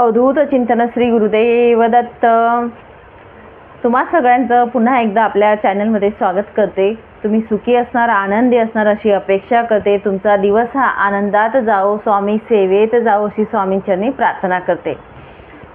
अवधूत चिंतन श्री गुरुदेव दत्त तुम्हा सगळ्यांचं पुन्हा एकदा आपल्या चॅनलमध्ये स्वागत करते. तुम्ही सुखी असणार आनंदी असणार अशी अपेक्षा करते. तुमचा दिवस हा आनंदात जाओ स्वामी सेवेत जाओ अशी स्वामींच्यांनी प्रार्थना करते.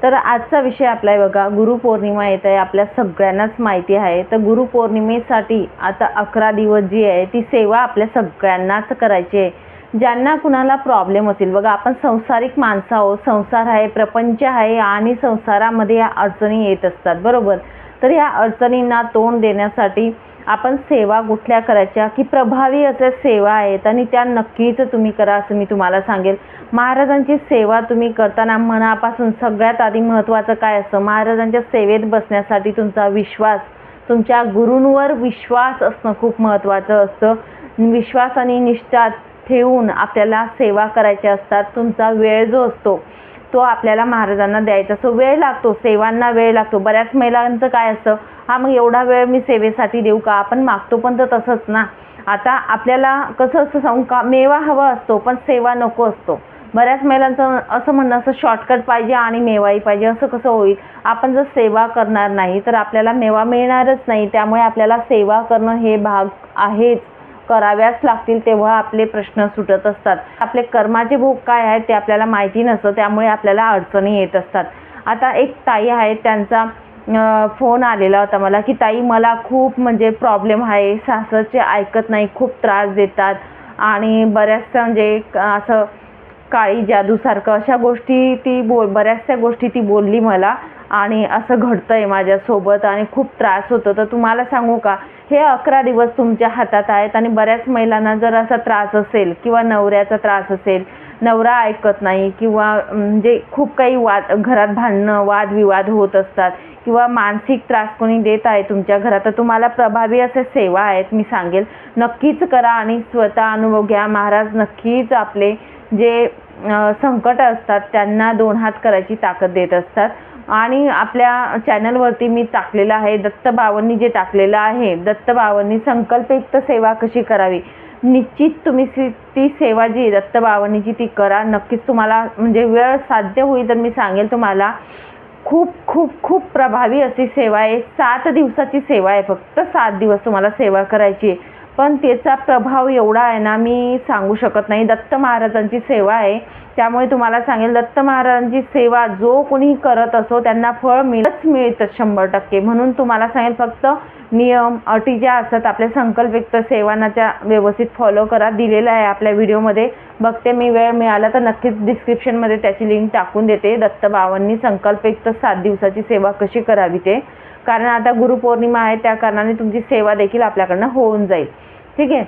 तर आजचा विषय आपला आहे बघा गुरुपौर्णिमा येत आहे आपल्या सगळ्यांनाच माहिती आहे. तर गुरुपौर्णिमेसाठी आता अकरा दिवस जी आहे ती सेवा आपल्या सगळ्यांनाच करायची आहे. ज्यांना कुणाला प्रॉब्लेम असेल. बघा आपण संसारिक माणसं आहोत. संसार आहे प्रपंच आहे आणि संसारामध्ये या अडचणी येत असतात. बरोबर? तर या अडचणींना तोंड देण्यासाठी आपण सेवा कुठल्या करायच्या? की प्रभावी अशा सेवा आहेत आणि त्या नक्कीच तुम्ही करा असं मी तुम्हाला सांगेल. महाराजांची सेवा तुम्ही करताना मनापासून सगळ्यात आधी महत्त्वाचं काय असतं? महाराजांच्या सेवेत बसण्यासाठी तुमचा विश्वास तुमच्या गुरूंवर विश्वास असणं खूप महत्त्वाचं असतं. विश्वास आणि निष्ठा ठेवून आपल्याला सेवा करायच्या असतात तुमचा वेळ जो असतो तो आपल्याला महाराजांना द्यायचा असतो. वेळ लागतो सेवांना वेळ लागतो. बऱ्याच महिलांचं काय असतं हा मग एवढा वेळ मी सेवेसाठी देऊ का? आपण मागतो पण तर तसंच ना. आता आपल्याला कसं असं सांगू का मेवा हवा असतो पण सेवा नको असतो. बऱ्याच महिलांचं असं म्हणणं असं शॉर्टकट पाहिजे आणि मेवाही पाहिजे. असं कसं होईल? आपण जर सेवा करणार नाही तर आपल्याला मेवा मिळणारच नाही. त्यामुळे आपल्याला सेवा करणं हे भाग आहेच. कराव्याच लागतील तेव्हा आपले प्रश्न सुटत असतात. आपले कर्माचे भोग काय आहेत ते आपल्याला माहिती नसतं त्यामुळे आपल्याला अडचणी येत असतात. आता एक ताई आहे त्यांचा फोन आलेला होता मला की ताई मला खूप म्हणजे प्रॉब्लेम आहे सासरचे ऐकत नाही खूप त्रास देतात आणि बऱ्याचशा म्हणजे असं काळी जादूसारखं अशा गोष्टी ती बोल बऱ्याचशा गोष्टी ती बोलली मला आणि असं घडतं आहे माझ्यासोबत आणि खूप त्रास होतो. तर तुम्हाला सांगू का हे अकरा दिवस तुमच्या हातात आहेत आणि बऱ्याच महिलांना जर असा त्रास असेल किंवा नवऱ्याचा त्रास असेल नवरा ऐकत नाही किंवा म्हणजे खूप काही वाद घरात भांडणं वादविवाद होत असतात किंवा मानसिक त्रास कोणी देत आहे तुमच्या घरात तर तुम्हाला प्रभावी असे सेवा आहेत मी सांगेल. नक्कीच करा आणि स्वतः अनुभव घ्या. महाराज नक्कीच आपले जे संकट असतात त्यांना दोन हात करायची ताकद देत असतात. आणि आपल्या चॅनलवरती मी टाकलेलं आहे. दत्त जे टाकलेलं आहे दत्त बाबांनी संकल्पयुक्त सेवा कशी करावी? निश्चित तुम्ही ती सेवा जी दत्त बाबांनीची ती करा. नक्कीच तुम्हाला म्हणजे वेळ साध्य होईल तर मी सांगेल तुम्हाला. खूप खूप खूप प्रभावी अशी सेवा आहे. सात दिवसाची सेवा आहे. फक्त सात दिवस तुम्हाला सेवा करायची आहे. पण त्याचा प्रभाव एवढा आहे ना मी सांगू शकत नाही. दत्त महाराजांची सेवा आहे. त्यामुळे तुम्हाला सांगेल दत्त महाराजांची सेवा जो कोणी करत असो त्यांना फळ मिळत मिळतं शंभर टक्के. म्हणून तुम्हाला सांगेल फक्त नियम अटी ज्या असतात आपल्या संकल्पयुक्त सेवांना व्यवस्थित फॉलो करा. दिलेला आहे आपल्या व्हिडिओमध्ये. बघते मी वेळ मिळाला तर नक्कीच डिस्क्रिप्शनमध्ये त्याची लिंक टाकून देते. दत्त बावांनी संकल्पयुक्त सात दिवसाची सेवा कशी करावी ते. कारण आता गुरुपौर्णिमा आहे त्या कारणाने तुमची सेवा देखील आपल्याकडनं होऊन जाईल. ठीक आहे?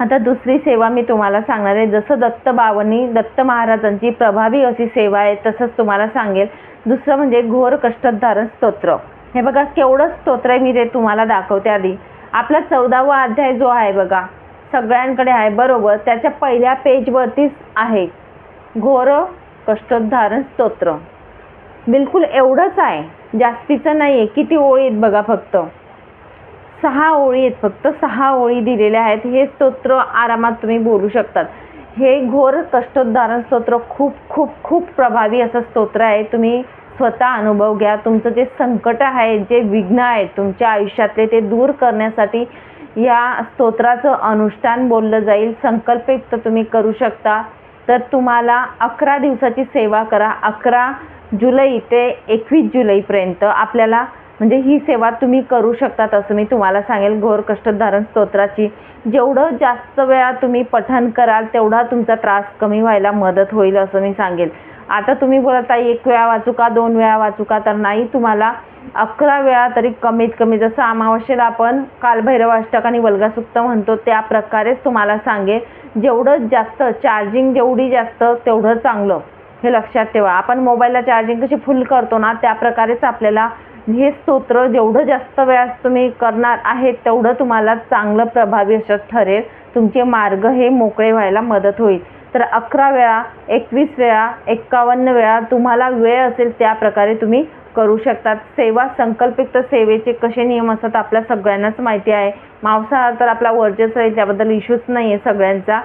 आता दुसरी सेवा मी तुम्हाला सांगणार आहे. जसं दत्त बावनी दत्त महाराजांची प्रभावी अशी सेवा आहे तसंच तुम्हाला सांगेल. दुसरं म्हणजे घोर कष्टधारण स्तोत्र. हे बघा केवढं स्तोत्र आहे मी ते तुम्हाला दाखवते आधी. आपला चौदावा अध्याय जो आहे बघा सगळ्यांकडे आहे बरोबर? त्याच्या पहिल्या पेजवरतीच आहे. घोर कष्टोद्धारण स्तोत्र. बिलकुल एवढंच आहे. जास्तीचं नाही आहे किती ओळी आहेत बघा फक्त. सहा ओळी आहेत फक्त. सहा ओळी दिलेल्या आहेत. हे स्तोत्र आरामात तुम्ही बोलू शकतात. हे घोर कष्टोद्धारण स्तोत्र खूप खूप खूप प्रभावी असं स्तोत्र आहे. तुम्ही स्वतः अनुभव घ्या. तुमचं जे संकट आहे जे विघ्न आहेत तुमच्या आयुष्यातले ते दूर करण्यासाठी या स्तोत्राचं अनुष्ठान बोललं जाईल. संकल्पयुक्त तुम्ही करू शकता. तर तुम्हाला अकरा दिवसाची सेवा करा. अकरा जुलै ते एकवीस जुलैपर्यंत आपल्याला म्हणजे ही सेवा तुम्ही करू शकतात असं मी तुम्हाला सांगेल. घोर कष्टधारण स्तोत्राची जेवढं जास्त वेळा तुम्ही पठण कराल तेवढा तुमचा त्रास कमी व्हायला मदत होईल असं मी सांगेल. आता तुम्ही बोलता एक वेळा वाचू का दोन वेळा वाचू का? तर नाही तुम्हाला अकरा वेळा तरी कमीत कमी जसं अमावस्येला आपण कालभैरव अष्टक आणि वल्गासुक्त म्हणतो त्या प्रकारेच तुम्हाला सांगेल जेवढं जास्त चार्जिंग जेवढी जास्त तेवढं चांगलं. हे लक्षात ठेवा. आपण मोबाईलला चार्जिंग कशी फुल करतो ना त्या प्रकारेच आपल्याला हे स्तोत्र जेवढं जास्त वेळास तुम्ही करणार आहे तेवढं तुम्हाला चांगलं प्रभावी असं ठरेल. तुमचे मार्ग हे मोकळे व्हायला मदत होईल. तर अकरा वेळा एकवीस वेळा एक्कावन्न वेळा तुम्हाला वेळ असेल त्या प्रकारे तुम्ही करू शकतात. सेवा संकल्पित सेवेचे कसे नियम असतात आपल्या सगळ्यांनाच माहिती आहे. मांसाहार तर आपला वर्चस्व आहे त्याबद्दल इश्यूच नाही आहे सगळ्यांचा.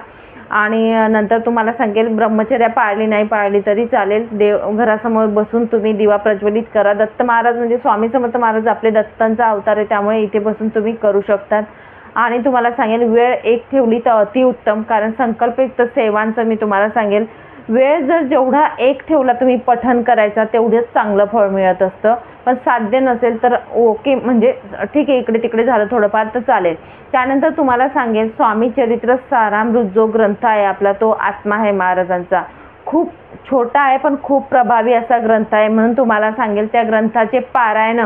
आणि नंतर तुम्हाला सांगेल ब्रह्मचर्या पाळली नाही पाळली तरी चालेल. देव घरासमोर बसून तुम्ही दिवा प्रज्वलित करा. दत्त महाराज म्हणजे स्वामी समर्थ महाराज आपले दत्तांचा अवतार आहे त्यामुळे इथे बसून तुम्ही करू शकतात. आणि तुम्हाला सांगेल वेळ एक ठेवली तर अतिउत्तम. कारण संकल्पयुक्त सेवांचं मी तुम्हाला सांगेल वेळ जर जेवढा एक ठेवला तुम्ही पठण करायचा तेवढंच चांगलं फळ मिळत असतं. पण साध्य नसेल तर ओके म्हणजे ठीक आहे इकडे तिकडे झालं थोडंफार तर चालेल. त्यानंतर तुम्हाला सांगेल स्वामी चरित्र सारामृत जो ग्रंथ आहे आपला तो आत्मा आहे महाराजांचा. खूप छोटा आहे पण खूप प्रभावी असा ग्रंथ आहे म्हणून तुम्हाला सांगेल त्या ग्रंथाचे पारायण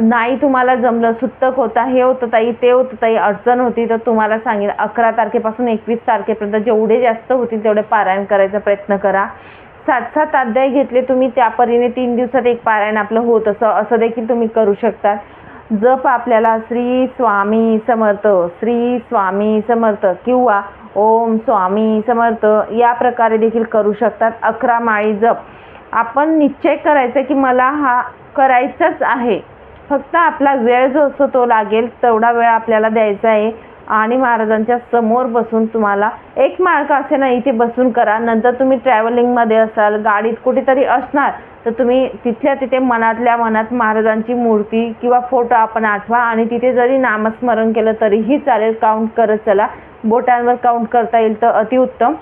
नाही तुम्हाला जमलं सुत्तक होता हे होतं ताई ते होतं ताई अडचण होती तर तुम्हाला सांगेल अकरा तारखेपासून एकवीस तारखेपर्यंत जेवढे जास्त होतील तेवढे पारायण करायचा प्रयत्न करा. सात सात अध्याय घेतले तुम्ही त्या परीने तीन दिवसात एक पारायण आपलं होत असं असं देखील तुम्ही करू शकता जप आपल्याला श्री स्वामी समर्थ श्री स्वामी समर्थ किंवा ओम स्वामी समर्थ या प्रकारे देखील करू शकतात. अकरा माळी जप. आपण निश्चय करायचा की मला हा करायचाच आहे. फक्त आपला वेळ जो असतो तो लागेल तेवढा वेळ आपल्याला द्यायचा आहे. आणि महाराजांच्या समोर बसून तुम्हाला एक मार्ग असे ना इथे बसून करा. नंतर तुम्ही ट्रॅव्हलिंगमध्ये असाल गाडीत कुठेतरी असणार तर तुम्ही तिथल्या तिथे मनातल्या मनात महाराजांची मूर्ती किंवा फोटो आपण आठवा. आणि तिथे जरी नामस्मरण केलं तरीही चालेल काउंट करत चला. बोटांवर काउंट करता येईल तर अतिउत्तम.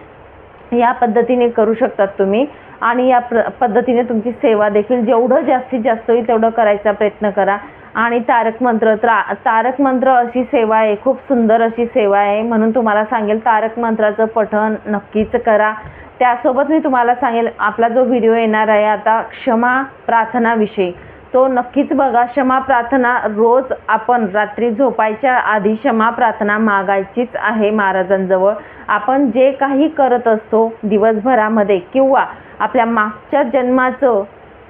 या पद्धतीने करू शकतात तुम्ही. आणि या प्र पद्धतीने तुमची सेवा देखील जेवढं जास्तीत जास्त होईल तेवढं करायचा प्रयत्न करा. आणि तारक मंत्र त्रा तारक मंत्र अशी सेवा आहे खूप सुंदर अशी सेवा आहे. म्हणून तुम्हाला सांगेल तारक मंत्राचं पठण नक्कीच करा. त्यासोबत मी तुम्हाला सांगेल आपला जो व्हिडिओ येणार आहे आता क्षमा प्रार्थनाविषयी तो नक्कीच बघा क्षमा प्रार्थना रोज आपण रात्री झोपायच्या आधी क्षमा प्रार्थना मागायचीच आहे महाराजांजवळ. आपण जे काही करत असतो दिवसभरामध्ये किंवा आपल्या मागच्या जन्माचं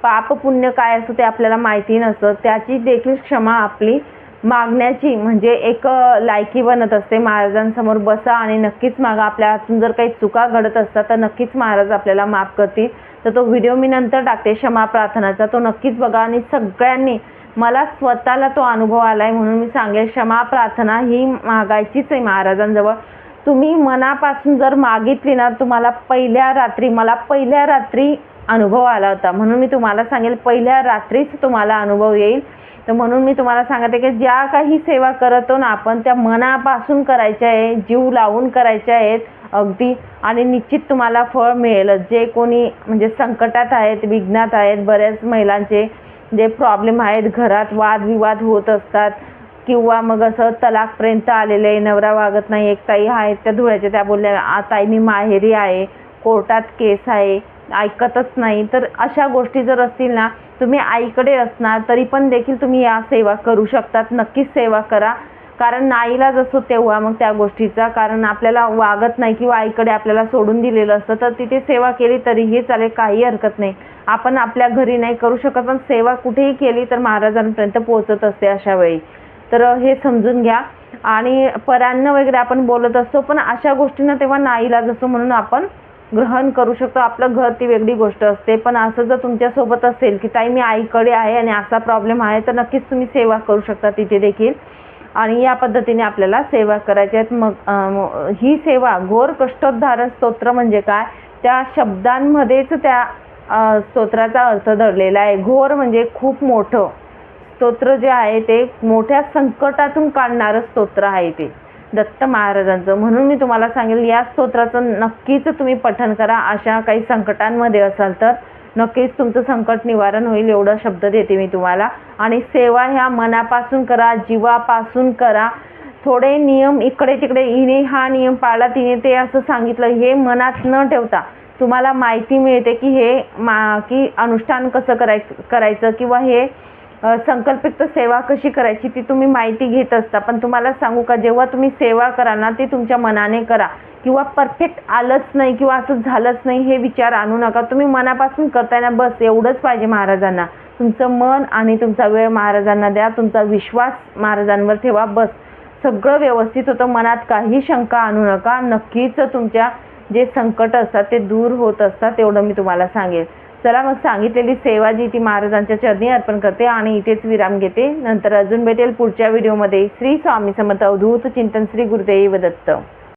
पाप पुण्य काय असतं ते आपल्याला माहिती नसतं. त्याची देखील क्षमा आपली मागण्याची म्हणजे एक लायकी बनत असते. महाराजांसमोर बसा आणि नक्कीच मागा. आपल्या हातून जर काही चुका घडत असतात तर नक्कीच महाराज आपल्याला माफ करतील. तर तो व्हिडिओ मी नंतर टाकते क्षमा प्रार्थनाचा. तो नक्कीच बघा आणि सगळ्यांनी मला स्वतःला तो अनुभव आला आहे म्हणून मी सांगेल क्षमा प्रार्थना ही मागायचीच आहे महाराजांजवळ. तुम्ही मनापासून जर मागितली ना तुम्हाला पहिल्या रात्री मला पहिल्या रात्री अनुभव आला होता. म्हणून मी तुम्हाला सांगेल पहिल्या रात्रीच तुम्हाला अनुभव येईल. तर म्हणून मी तुम्हाला सांगते की ज्या काही सेवा करतो ना आपण त्या मनापासून करायच्या आहे जीव लावून करायच्या आहेत अगदी. आणि निश्चित तुम्हाला फळ मिळेलच. जे कोणी म्हणजे संकटात आहेत विघ्नात आहेत बऱ्याच महिलांचे जे प्रॉब्लेम आहेत घरात वादविवाद होत असतात. किंवा मग असं तलाकपर्यंत आलेले आहे नवरा वागत नाही एक ताई आहेत त्या धुळ्याच्या त्या बोलल्या "आ, ताई मी माहेरी आहे कोर्टात केस आहे ऐकतच नाही. तर अशा गोष्टी जर असतील ना तुम्ही आईकडे असणार तरी पण देखील तुम्ही या सेवा करू शकतात. नक्कीच सेवा करा. कारण नाईला असतो तेव्हा मग त्या गोष्टीचा कारण आपल्याला वागत नाही किंवा आईकडे आपल्याला सोडून दिलेलं असतं तर तिथे सेवा केली तरीही चालेल काही हरकत नाही. आपण आपल्या घरी नाही करू शकत पण सेवा कुठेही केली तर महाराजांपर्यंत पोहोचत असते अशा वेळी. तर हे समजून घ्या. आणि परान्न वगैरे आपण बोलत असतो पण अशा गोष्टींना तेव्हा नाईलाज असतो म्हणून आपण ग्रहण करू शकतो. आपलं घर ती वेगळी गोष्ट असते. पण असं जर तुमच्यासोबत असेल की ताई मी आईकडे आहे आणि असा प्रॉब्लेम आहे तर नक्कीच तुम्ही सेवा करू शकता तिथे देखील. आणि या पद्धतीने आपल्याला सेवा करायच्या आहेत. मग ही सेवा घोर कष्टोद्धारण स्तोत्र म्हणजे काय? त्या शब्दांमध्येच त्या स्तोत्राचा अर्थ धरलेला आहे. घोर म्हणजे खूप मोठं. स्तोत्र जे आहे ते मोठ्या संकटातून काढणारं स्तोत्र आहे ते. दत्त महाराजांचं. म्हणून मी तुम्हाला सांगेल या स्तोत्राचं नक्कीच तुम्ही पठण करा. अशा काही संकटांमध्ये असाल तर नक्कीच तुमचं संकट निवारण होईल एवढा शब्द देते मी तुम्हाला. आणि सेवा ह्या मनापासून करा जीवापासून करा. थोडे नियम इकडे तिकडे हिने हा नियम पाळला तिने ते असं सांगितलं हे मनात न ठेवता तुम्हाला माहिती मिळते की हे मा की अनुष्ठान कसं करायचं करायचं किंवा हे संकल्पित सेवा कशी करायची ती तुम्ही माहिती घेत असता. पण तुम्हाला सांगू का जेव्हा तुम्ही सेवा करा ना ती तुमच्या मनाने करा. किंवा परफेक्ट आलंच नाही किंवा असं झालंच नाही हे विचार आणू नका. तुम्ही मनापासून करताय ना बस एवढंच पाहिजे महाराजांना. तुमचं मन आणि तुमचा वेळ महाराजांना द्या. तुमचा विश्वास महाराजांवर ठेवा बस. सगळं व्यवस्थित होतं. मनात काही शंका आणू नका. नक्कीच तुमच्या जे संकट असतात ते दूर होत असतात तेवढं मी तुम्हाला सांगेल चला मग सांगितलेली सेवा जी ती महाराजांच्या चरणी अर्पण करते आणि इथेच विराम घेते. नंतर अजून भेटेल पुढच्या व्हिडिओमध्ये. श्री स्वामी समर्थ अवधूत चिंतन श्री गुरुदेव दत्त.